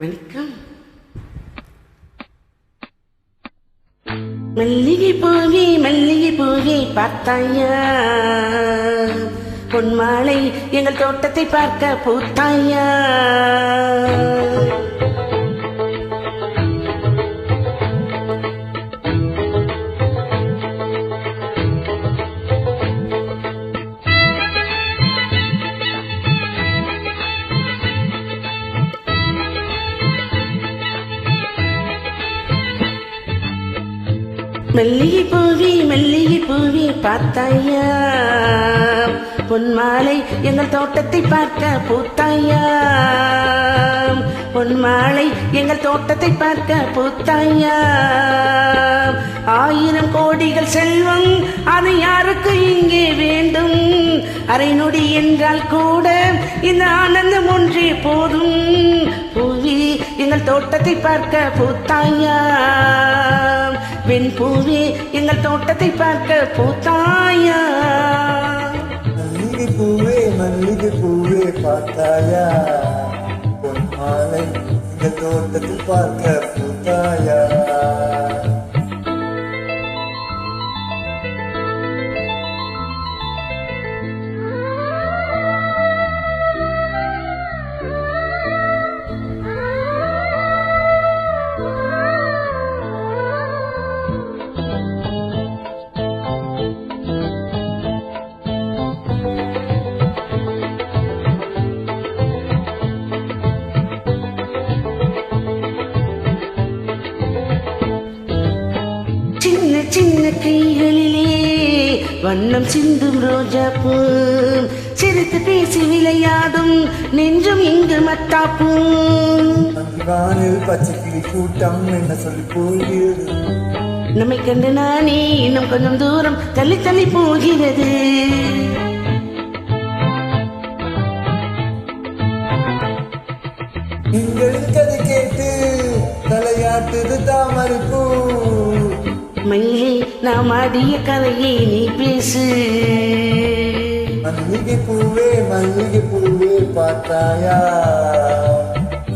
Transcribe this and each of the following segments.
வணக்கம் மல்லிகை பூவி மல்லிகை பூவி பார்த்தாயா? பொன்மாலை எங்கள் தோட்டத்தை பார்க்க பூத்தாயா? மல்லிகை பூவி மல்லிகை பூவி பார்த்தாயா? பொன் மாலை எங்கள் தோட்டத்தை பார்க்க பூத்தாயா? பொன்மாலை எங்கள் தோட்டத்தை பார்க்க பூத்தாயா? ஆயிரம் கோடிகள் செல்வம் அது யாருக்கு இங்கே வேண்டும்? அரை நொடி என்றால் கூட இந்த ஆனந்தம் ஒன்றே போதும். பூவி எங்கள் தோட்டத்தை பார்க்க பூத்தாயா? வெண்பூவே எங்கள் தோட்டத்தை பார்க்க பூத்தாயா? மல்லிகை பூவே மல்லிகை பூவே பார்த்தாயா? பொன் மாலை எங்கள் தோட்டத்தில் பார்க்க பூத்தாயா? சின்ன கைகளிலே வண்ணம் சிந்தும் ரோஜா பூ சிரித்து பேசி விளையாடும் நெஞ்சும் இங்கு மத்தாப்பூ. அங்கானில் பச்சை கிளி கூட்டம் என்ன சொல்லி போகிறது? நம்மை கண்டு நானே இன்னும் கொஞ்சம் தூரம் தள்ளி தள்ளி போகிறது. எங்களின் கதை கேட்டு தலையாட்டுது தாமரை பூ மயிலே நாம் ஆடிய கதையை நீ பேசு. மல்லிகை பூவே மல்லிகை பூவே பார்த்தாயா?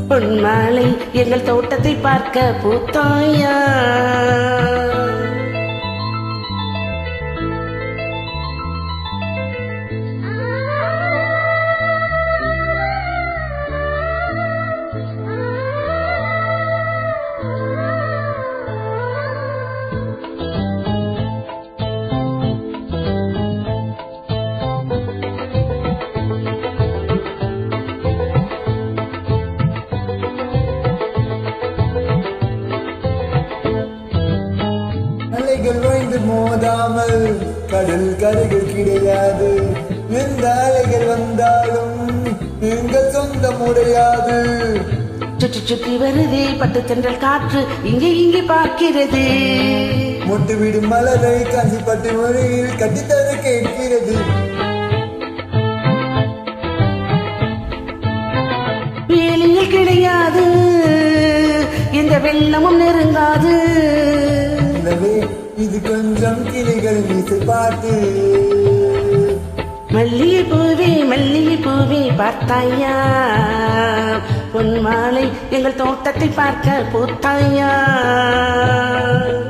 பொன் மாலை எங்கள் தோட்டத்தை பார்க்க பூத்தாயா? அலைகள் ஓய்ந்து மோதாமல் கடல் கரைகள் கிடையாது. எந்த அலைகள் வந்தாலும் எங்கள் சொந்தம் உடையாது. சுற்றி சுற்றி வருதே பட்டு தென்றல் காற்று இங்கே இங்கே பார்க்கிறது. முட்டு விடும் மலரை காஞ்சிப்பட்டு மொழியில் கட்டித்தர கேட்கிறது. வேலியில் கிடையாது இந்த வெள்ளமும் நெருங்காது. இது கொஞ்சம் கிளிகள் மீசை பாட்டு மல்லிகை பூவே மல்லிகை பூவே பார்த்தாயா? பொன் மாலை எங்கள் தோட்டத்தை பார்க்க பூத்தாயா?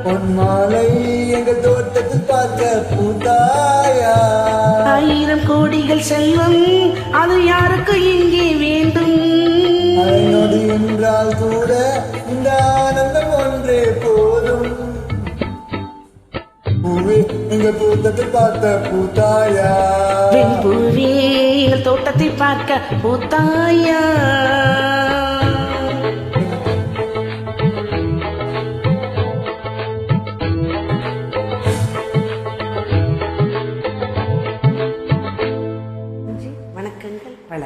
பொன் மாலை எங்கள் தோட்டத்தில் பார்க்க பூத்தாயா? ஆயிரம் கோடிகள் செல்வம் அது யாருக்கு பூவே எங்கள் தோட்டத்தில் பார்த்த பூத்தாயா? பூவே எங்கள் தோட்டத்தை பார்க்க பூத்தாயா? வணக்கங்கள் பல